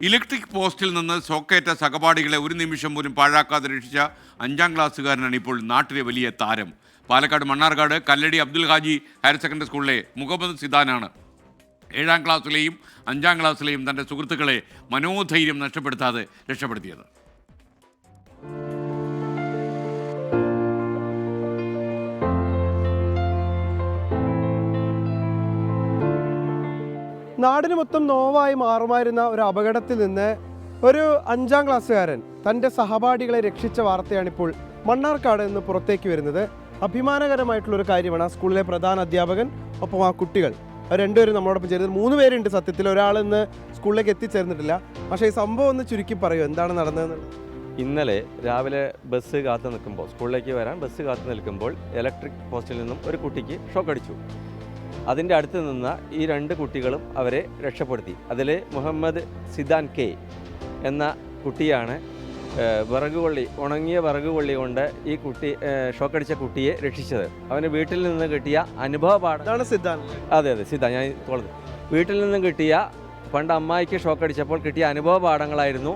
Electric പോസ്റ്റിൽ നിന്ന് സോക്കേറ്റ സഹപാഠികളെ ഒരു നിമിഷം പോലും പാഴാക്കാതെ രക്ഷിച്ച അഞ്ചാം ക്ലാസ്സുകാരനാണ് ഇപ്പോൾ നാട്ടിലെ വലിയ താരം. പാലക്കാട് മണ്ണാർക്കാട് കല്ലടി അബ്ദുൽ ഹാജി ഹയർ സെക്കൻഡറി സ്കൂളിലെ മുഹമ്മദ് സിദാനാണ്. ഏഴാം ക്ലാസ്സിലെയും അഞ്ചാം ക്ലാസ്സിലെയും തന്റെ സുഹൃത്തുക്കളെ മനോധൈര്യം നഷ്ടപ്പെടുത്താതെ രക്ഷപ്പെടുത്തിയത്. നാടിന് മൊത്തം നോവായി മാറുമായിരുന്ന ഒരു അപകടത്തിൽ നിന്ന് ഒരു അഞ്ചാം ക്ലാസ്സുകാരൻ തന്റെ സഹപാഠികളെ രക്ഷിച്ച വാർത്തയാണിപ്പോൾ മണ്ണാർക്കാട് നിന്ന് പുറത്തേക്ക് വരുന്നത്. അഭിമാനകരമായിട്ടുള്ളൊരു കാര്യമാണ് ആ സ്കൂളിലെ പ്രധാന അധ്യാപകൻ ഒപ്പം ആ കുട്ടികൾ. രണ്ടുപേരും നമ്മളോടൊപ്പം ചേരുന്നത്. മൂന്ന് പേരുണ്ട് സത്യത്തിൽ. ഒരാൾ ഇന്ന് സ്കൂളിലേക്ക് എത്തിച്ചേർന്നിട്ടില്ല. പക്ഷേ ഈ സംഭവം ഒന്ന് ചുരുക്കി പറയൂ എന്താണ് നടന്നതെന്നുള്ളത്? ഇന്നലെ രാവിലെ ബസ് കാത്തു നിൽക്കുമ്പോൾ സ്കൂളിലേക്ക് വരാൻ ബസ് കാത്തു നിൽക്കുമ്പോൾ ഇലക്ട്രിക് പോസ്റ്റിൽ നിന്നും ഒരു കുട്ടിക്ക് ഷോക്ക് അടിച്ചു അതിന്റെ അടുത്ത് നിന്ന ഈ രണ്ട് കുട്ടികളും അവരെ രക്ഷപ്പെടുത്തി. അതിൽ മുഹമ്മദ് സിദാൻ കെ എന്ന കുട്ടിയാണ് ഏഹ്, വിറക് കൊള്ളി ഉണങ്ങിയ വിറക് കൊള്ളി കൊണ്ട് ഈ കുട്ടി ഷോക്കടിച്ച കുട്ടിയെ രക്ഷിച്ചത്. അവന് വീട്ടിൽ നിന്ന് കിട്ടിയ അനുഭവ പാഠം സിദ്ധാൻ അതെ അതെ സിദ്ധാൻ ഞാൻ തോളത് വീട്ടിൽ നിന്നും കിട്ടിയ പണ്ട് അമ്മായിക്ക് ഷോക്കടിച്ചപ്പോൾ കിട്ടിയ അനുഭവ പാഠങ്ങളായിരുന്നു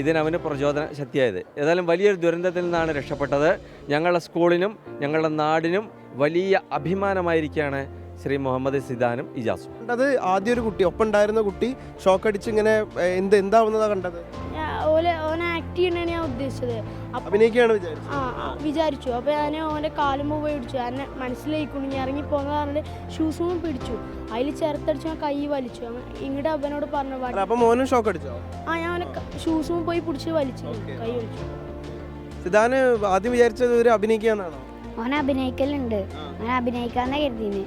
ഇതിനവന് പ്രചോദന ശക്തിയായത്. ഏതായാലും വലിയൊരു ദുരന്തത്തിൽ നിന്നാണ് രക്ഷപ്പെട്ടത്. ഞങ്ങളുടെ സ്കൂളിനും ഞങ്ങളുടെ നാടിനും വലിയ അഭിമാനമായിരിക്കുകയാണ് ശ്രീ മുഹമ്മദ് സിദാനും ഇജാസും. കണ്ടത് ആദ്യ ഒരു കുട്ടി ഒപ്പം ഉണ്ടായിരുന്ന കുട്ടി ഷോക്ക് അടിച്ച് ഇങ്ങനെ എന്ത് എന്താവുന്നതാ കണ്ടത്? ആക്ട് ചെയ്യണതാണ് ഞാൻ ഉദ്ദേശിച്ചത്. ആ, വിചാരിച്ചു. അപ്പൊ ഞാൻ ഓന്റെ കാലുമ്പ് പോയി പിടിച്ചു. എന്നെ മനസ്സിലായിക്കൊണ്ട് ഞാൻ ഇറങ്ങി പോന്ന പറഞ്ഞിട്ട് ഷൂസും പിടിച്ചു. അതിൽ ചേർത്തടിച്ച് ഞാൻ കൈ വലിച്ചു. ഇങ്ങോട്ട് അവനോട് പറഞ്ഞു അപ്പൊ മോനും ഷോക്ക് അടിച്ചോ? ആ ഞാൻ അവനെ ഷൂസും പോയി പിടിച്ച് വലിച്ചു. കൈ വലിച്ചു. സിദാന് ആദ്യം വിചാരിച്ചത് ഒരു അഭിനയിക്കാന്നാണോ ഓനെ അഭിനയിക്കലുണ്ട്. ഞാൻ അഭിനയിക്കാന്നേ കരുതിന്.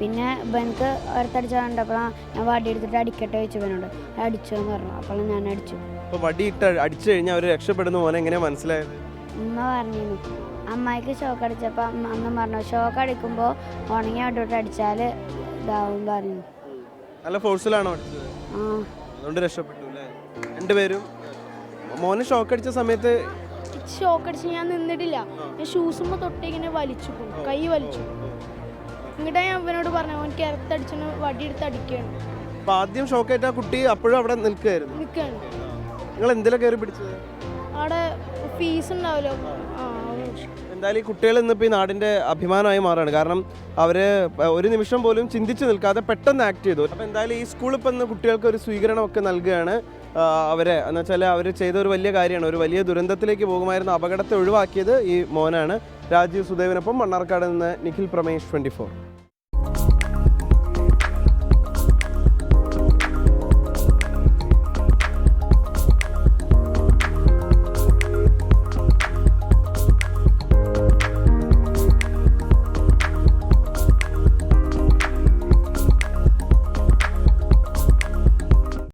പിന്നെ ഇവനക്ക് ഒരുത്തടിച്ച അപ്പോൾ ഞാൻ വടി എടുത്തിട്ട് അടിക്കട്ടെ വെച്ചു ഇവനോട്. അടിച്ചു എന്ന് പറഞ്ഞു. അപ്പോൾ ഞാൻ അടിച്ചു. വടി വടിയിട്ട് അടിച്ചു കഴിഞ്ഞാൽ അവർ രക്ഷപ്പെടുന്ന പോലെ എങ്ങനെ മനസ്സിലായത്? ഉമ്മ പറഞ്ഞിരുന്നു. അമ്മായിക്ക് ഷോക്ക് അടിച്ചപ്പോൾ അമ്മ പറഞ്ഞു ഷോക്ക് അടിക്കുമ്പോൾ ഉണങ്ങി അവിടോട്ട് അടിച്ചാൽ ഇതാവും പറഞ്ഞു. നല്ല ഫോഴ്സിലാണോ അടിച്ചത്? ആ. അതുകൊണ്ട് രക്ഷപ്പെട്ടു അല്ലേ? രണ്ടുപേരും? മോനെ ഷോക്ക് അടിച്ച സമയത്ത് ഷോക്ക് അടിച്ച് ഞാൻ നിന്നിട്ടില്ല. ഞാൻ ഷൂസുമ്പോ തൊട്ടിങ്ങനെ വലിച്ചു പോകും കൈ വലിച്ചു. ഇങ്ങോട്ടാ ഞാൻ അവനോട് പറഞ്ഞു അവൻ കിരത്തടിച്ചു വടി എടുത്ത് അടിക്കുകയാണ് അപ്പൊ ആദ്യം ഷോക്ക് ആയിട്ട് ആ കുട്ടി അപ്പോഴും അവിടെ നിൽക്കുകയായിരുന്നു നിൽക്കുകയാണ് നിങ്ങൾ എന്തിലാ കയറി പിടിച്ചത്? അവിടെ ഫീസ് ഉണ്ടാവല്ലോ ആ. എന്തായാലും ഈ കുട്ടികൾ ഇന്നിപ്പോൾ ഈ നാടിന്റെ അഭിമാനമായി മാറുകയാണ് കാരണം അവർ ഒരു നിമിഷം പോലും ചിന്തിച്ച് നിൽക്കാതെ പെട്ടെന്ന് ആക്ട് ചെയ്തു. അപ്പോൾ എന്തായാലും ഈ സ്കൂളിൽ ഇപ്പം ഇന്ന് കുട്ടികൾക്ക് ഒരു സ്വീകരണമൊക്കെ നൽകുകയാണ്. അവരെ എന്ന് വെച്ചാൽ അവർ ചെയ്ത ഒരു വലിയ കാര്യമാണ്. ഒരു വലിയ ദുരന്തത്തിലേക്ക് പോകുമായിരുന്ന അപകടത്തെ ഒഴിവാക്കിയത് ഈ മോനാണ്. രാജീവ് സുദേവിനൊപ്പം മണ്ണാർക്കാട് നിന്ന് നിഖിൽ പ്രമേഷ് ട്വന്റി